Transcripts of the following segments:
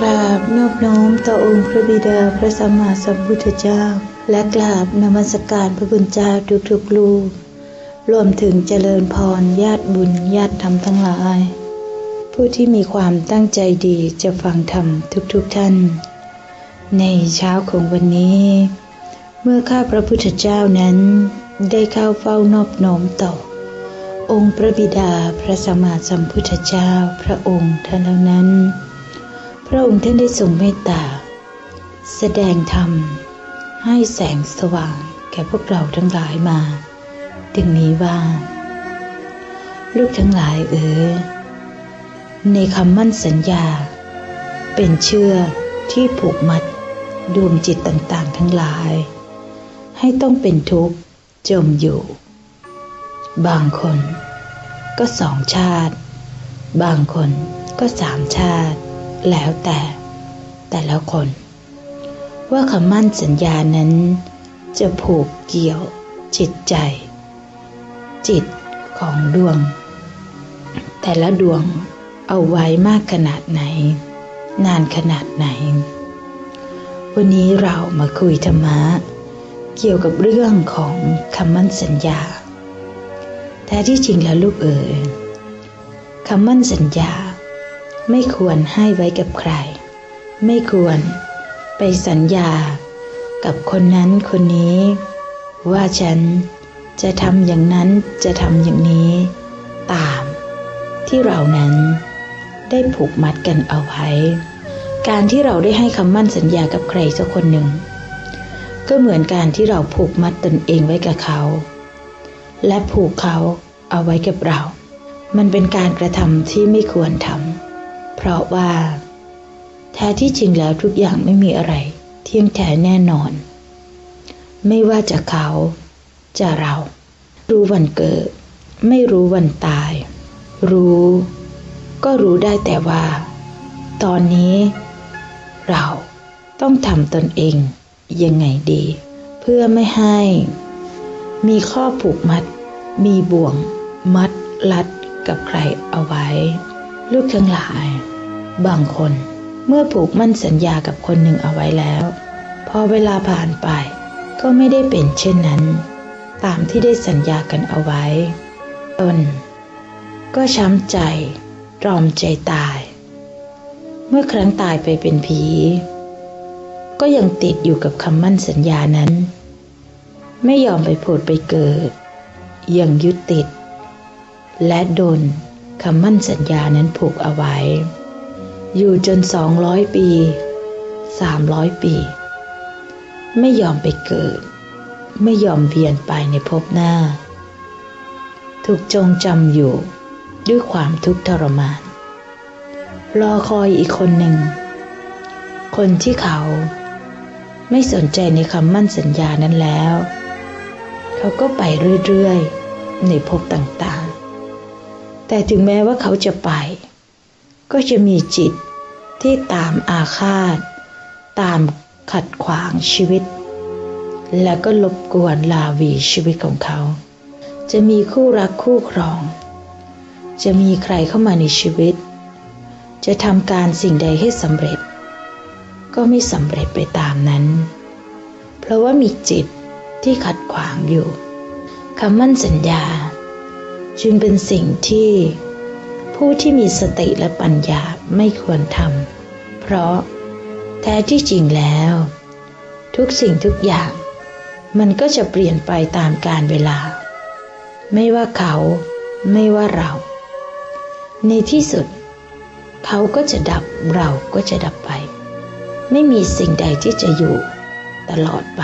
กราบนอบน้อมต่อองค์พระบิดาพระสัมมาสัมพุทธเจ้า และกราบนมัสการพระคุณเจ้าทุกๆลูก รวมถึงเจริญพรญาติบุญญาติธรรมทั้งหลาย ผู้ที่มีความตั้งใจดีจะฟังธรรมทุกๆทท่าน ในเช้าของวันนี้ เมื่อข้าพระพุทธเจ้านั้นได้เข้าเฝ้านอบน้อมต่อ องค์พระบิดาพระสัมมาสัมพุทธเจ้าพระองค์ท่านเหล่านั้น พระองค์ท่านได้ทรงเมตตา แสดงธรรม ให้แสงสว่างแก่พวกเราทั้งหลายมาดังนี้ว่า ลูกทั้งหลายเอ๋ยในคำมั่นสัญญา เป็นเชื่อที่ผูกมัดดวงจิตต่างๆ ทั้งหลาย ให้ต้องเป็นทุกข์จมอยู่ บางคนก็สองชาติ บางคนก็สามชาติ แล้วแต่ แต่ละคน ว่าคำมั่นสัญญานั้น จะผูกเกี่ยวจิตใจ จิตของดวง แต่ละดวงเอาไว้มากขนาดไหน นานขนาดไหน วันนี้เรามาคุยธรรมะเกี่ยวกับเรื่องของคำมั่นสัญญาแท้ที่จริงแล้วลูกเอ๋ยคำมั่นสัญญา ไม่ควรให้ไว้กับใคร ไม่ควรไปสัญญากับคนนั้นคนนี้ ว่าฉันจะทำอย่างนั้นจะทำอย่างนี้ ตามที่เรานั้นได้ผูกมัดกันเอาไว้ การที่เราได้ให้คำมั่นสัญญากับใครสักคนหนึ่ง ก็เหมือนการที่เราผูกมัดตนเองไว้กับเขา และผูกเขาเอาไว้กับเรา มันเป็นการกระทำที่ไม่ควรทำ เพราะว่า แท้ที่จริงแล้วทุกอย่างไม่มีอะไร เที่ยงแท้แน่นอน ไม่ว่าจะเขาจะเรา รู้วันเกิด ไม่รู้วันตาย รู้ ก็รู้ได้แต่ว่า ตอนนี้ เราต้องทำตนเอง ยังไงดี เพื่อไม่ให้ มีข้อผูกมัด มีบ่วง มัดลัดกับใครเอาไว้ ลูกทั้งหลาย บางคน เมื่อผูกมั่นสัญญากับคนหนึ่งเอาไว้แล้ว พอเวลาผ่านไป ก็ไม่ได้เป็นเช่นนั้น ตามที่ได้สัญญากันเอาไว้ ตน ก็ช้ำใจตรอมใจตาย เมื่อครั้งตายไปเป็นผี ก็ยังติดอยู่กับคำมั่นสัญญานั้น ไม่ยอมไปผุดไปเกิด ยังยึดติด และโดนคำมั่นสัญญานั้นผูกเอาไว้ อยู่จนสองร้อยปีสามร้อยปี ไม่ยอมไปเกิด ไม่ยอมเวียนไปในภพหน้า ถูกจงจำอยู่ด้วยความทุกข์ทรมาน รอคอยอีกคนหนึ่ง คนที่เขาไม่สนใจในคำมั่นสัญญานั้นแล้ว เขาก็ไปเรื่อย ๆ ในภพต่างๆ แต่ถึงแม้ว่าเขาจะไป ก็จะมีจิตที่ตามอาฆาต ตามขัดขวางชีวิต และก็ลบกวนลาวีชีวิตของเขา จะมีคู่รักคู่ครอง จะมีใครเข้ามาในชีวิต จะทำการสิ่งใดให้สำเร็จ ก็ไม่สำเร็จไปตามนั้น เพราะว่ามีจิตที่ขัดขวางอยู่คำมั่นสัญญา จึงเป็นสิ่งที่ ผู้ที่มีสติและปัญญาไม่ควรทำเพราะแท้ที่จริงแล้ว ทุกสิ่งทุกอย่าง มันก็จะเปลี่ยนไปตามกาลเวลา ไม่ว่าเขาไม่ว่าเรา ในที่สุด เขาก็จะดับเราก็จะดับไป ไม่มีสิ่งใดที่จะอยู่ตลอดไป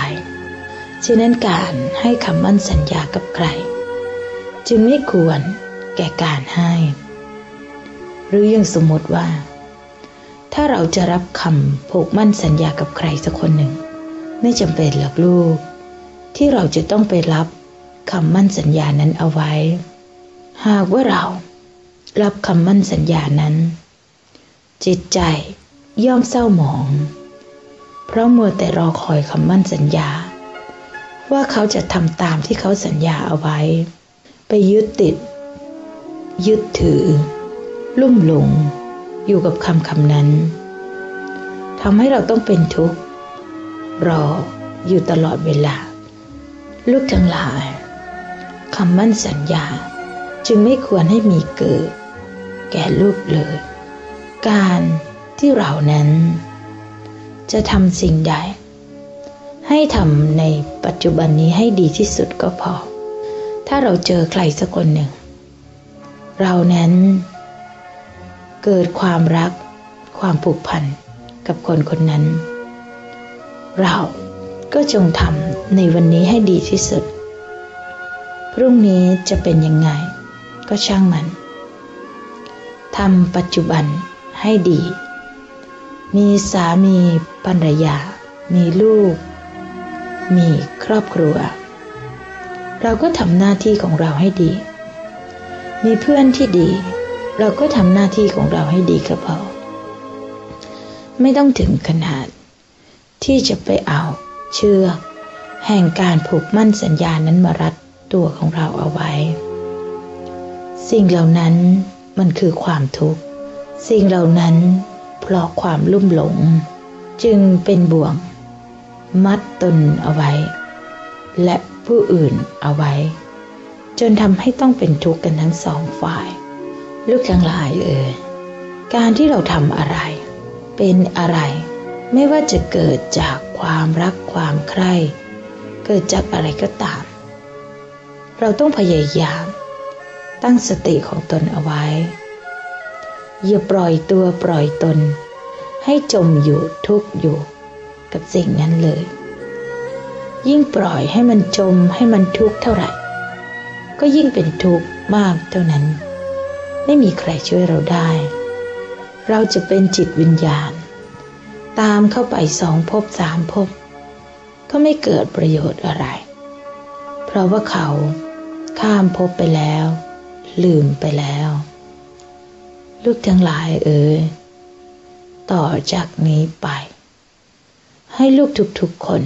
ฉะนั้นการให้คำมั่นสัญญากับใคร จึงไม่ควรแก่การให้ หรือยังสมมติว่า ถ้าเราจะรับคำผูกมั่นสัญญากับใครสักคนหนึ่ง ไม่จำเป็นหรอกลูก ที่เราจะต้องไปรับคำมั่นสัญญานั้นเอาไว้ หากว่าเรารับคำมั่นสัญญานั้น จิตใจย่อมเศร้าหมอง เพราะมัวแต่รอคอยคำมั่นสัญญา ว่าเขาจะทำตามที่เขาสัญญาเอาไว้ ไปยึดติด ยึดถือ ลุ่มหลง อยู่กับคำคำนั้นทำให้เราต้องเป็นทุกข์รออยู่ตลอดเวลา ลูกทั้งหลายคำมั่นสัญญาจึงไม่ควรให้มีเกิด แก่ลูกเลย การที่เรานั้น จะทำสิ่งใด ให้ทำในปัจจุบันนี้ให้ดีที่สุดก็พอ ถ้าเราเจอใครสักคนหนึ่ง เรานั้น เกิดความรัก ความผูกพันกับคนคนนั้น เราก็จงทำในวันนี้ให้ดีที่สุด พรุ่งนี้จะเป็นยังไง ก็ช่างมันทำปัจจุบันให้ดี มีสามีภรรยา มีลูก มีครอบครัว เราก็ทำหน้าที่ของเราให้ดี มีเพื่อนที่ดี เราก็ทำหน้าที่ของเราให้ดีก็พอไม่ต้องถึงขนาด ที่จะไปเอาเชือกแห่งการผูกมั่นสัญญานั้นมารัดตัวของเราเอาไว้ สิ่งเหล่านั้นมันคือความทุกข์ สิ่งเหล่านั้นเพราะความลุ่มหลง จึงเป็นบ่วง มัดตนเอาไว้ และผู้อื่นเอาไว้ จนทำให้ต้องเป็นทุกข์กันทั้งสองฝ่าย ลูกทั้งหลายเอ่ยการที่เราทำอะไร เป็นอะไร ไม่ว่าจะเกิดจากความรักความใคร่ เกิดจากอะไรก็ตาม เราต้องพยายาม ตั้งสติของตนเอาไว้ อย่าปล่อยตัวปล่อยตน ให้จมอยู่ทุกอยู่กับสิ่งนั้นเลย ยิ่งปล่อยให้มันจมให้มันทุกข์เท่าไหร่ ก็ยิ่งเป็นทุกข์มากเท่านั้น ไม่มีใครช่วยเราได้ เราจะเป็นจิตวิญญาณ ตามเข้าไปสองภพสามภพก็ไม่เกิดประโยชน์อะไร เพราะว่าเขาข้ามภพไปแล้ว ลืมไปแล้ว ลูกทั้งหลายเอ๋ยต่อจากนี้ไป ให้ลูกทุกๆคน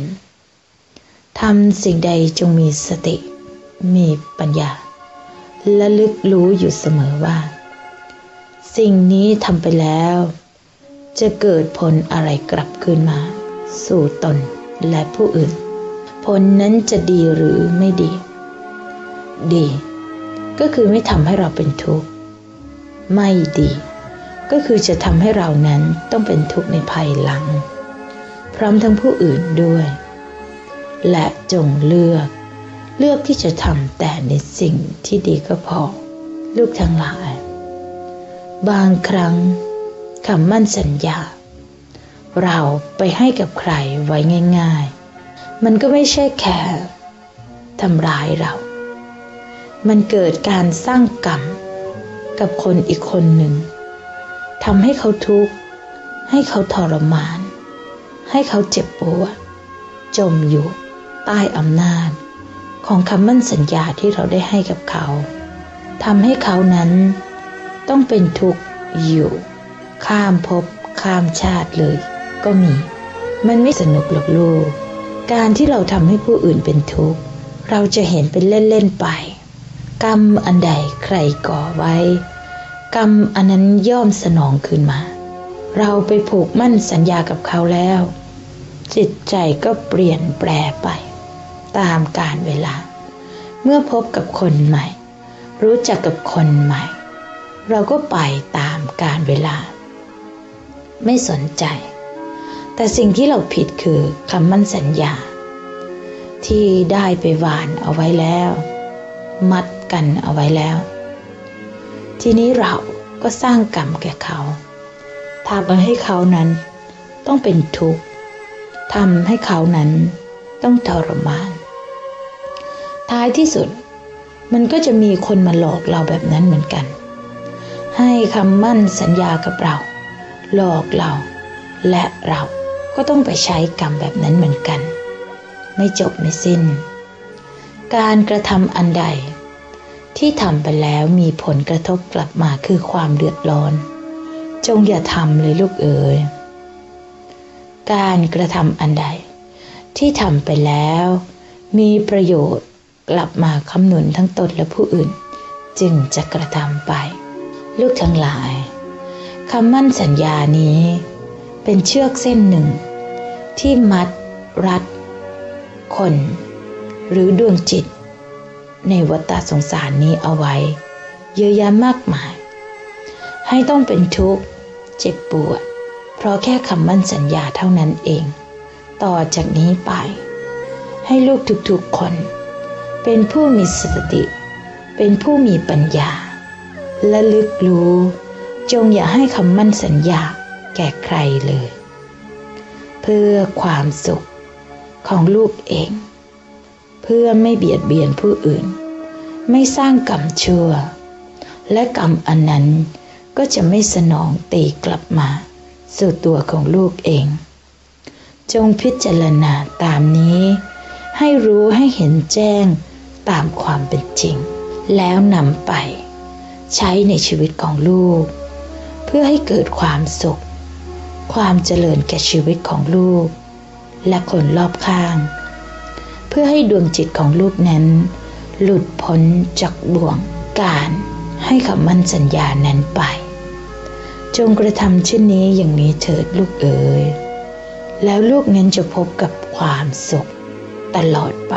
ทำสิ่งใดจงมีสติ มีปัญญา และลึกรู้อยู่เสมอว่า สิ่งนี้ทำไปแล้ว จะเกิดผลอะไรกลับคืนมา สู่ตนและผู้อื่น ผลนั้นจะดีหรือไม่ดี ดี ก็คือไม่ทำให้เราเป็นทุกข์ ไม่ดี ก็คือจะทำให้เรานั้นต้องเป็นทุกข์ในภายหลัง พร้อมทั้งผู้อื่นด้วย และจงเลือก เลือกที่จะทำแต่ในสิ่งที่ดีก็พอ ลูกทั้งหลาย บางครั้งคำมั่นสัญญา เราไปให้กับใครไว้ง่าย ๆ มันก็ไม่ใช่แค่ทำร้ายเรา มันเกิดการสร้างกรรมกับคนอีกคนหนึ่งทำให้เขาทุกข์ ให้เขาทรมาน ให้เขาเจ็บปวด จมอยู่ใต้อำนาจ ของคำมั่นสัญญาที่เราได้ให้กับเขาทำให้เขานั้นต้องเป็นทุกข์อยู่ ข้ามภพข้ามชาติเลย ก็มี มันไม่สนุกหรอกลูก การที่เราทำให้ผู้อื่นเป็นทุกข์ เราจะเห็นเป็นเล่น ๆ ไป กรรมอันใดใครก่อไว้ กรรมอันนั้นย่อมสนองคืนมา เราไปผูกมั่นสัญญากับเขาแล้ว จิตใจก็เปลี่ยนแปลไป ตามกาลเวลา เมื่อพบกับคนใหม่ รู้จักกับคนใหม่ เราก็ไปตามกาลเวลา ไม่สนใจ แต่สิ่งที่เราผิดคือคำมั่นสัญญา ที่ได้ไปหวานเอาไว้แล้ว มัดกันเอาไว้แล้ว ทีนี้เราก็สร้างกรรมแก่เขาทำให้เขานั้นต้องเป็นทุกข์ทำให้เขานั้นต้องทรมาน ท้ายที่สุด มันก็จะมีคนมาหลอกเราแบบนั้นเหมือนกัน ให้คำมั่นสัญญากับเรา หลอกเรา และเราก็ต้องไปใช้กรรมแบบนั้นเหมือนกัน ไม่จบไม่สิ้น การกระทำอันใด ที่ทำไปแล้วมีผลกระทบกลับมาคือความเดือดร้อน จงอย่าทำเลยลูกเอ๋ยการกระทำอันใด ที่ทำไปแล้ว มีประโยชน์ กลับมาคำนุนทั้งตนและผู้อื่น จึงจะกระทำไป ลูกทั้งหลายคำมั่นสัญญานี้ เป็นเชือกเส้นหนึ่ง ที่มัด รัด คน หรือดวงจิต ในวัฏสงสารนี้เอาไว้ เยอะแยะมากมาย ให้ต้องเป็นทุกข์ เจ็บปวด เพราะแค่คำมั่นสัญญาเท่านั้นเอง ต่อจากนี้ไป ให้ลูกทุกๆคน เป็นผู้มีสติ เป็นผู้มีปัญญา และลึกรู้ จงอย่าให้คำมั่นสัญญาแก่ใครเลย เพื่อความสุขของลูกเอง เพื่อไม่เบียดเบียนผู้อื่น ไม่สร้างกรรมชั่ว และกรรมอันนั้นก็จะไม่สนองตีกลับมา สู่ตัวของลูกเอง จงพิจารณาตามนี้ ให้รู้ให้เห็นแจ้ง ตามความเป็นจริง แล้วนำไป ใช้ในชีวิตของลูก เพื่อให้เกิดความสุข ความเจริญแก่ชีวิตของลูก และคนรอบข้าง เพื่อให้ดวงจิตของลูกนั้น หลุดพ้นจากบ่วงการให้คำมั่นสัญญานั้นไป จงกระทำเช่นนี้อย่างนี้เถิดลูกเอ๋ยแล้วลูกนั้นจะพบกับความสุขตลอดไป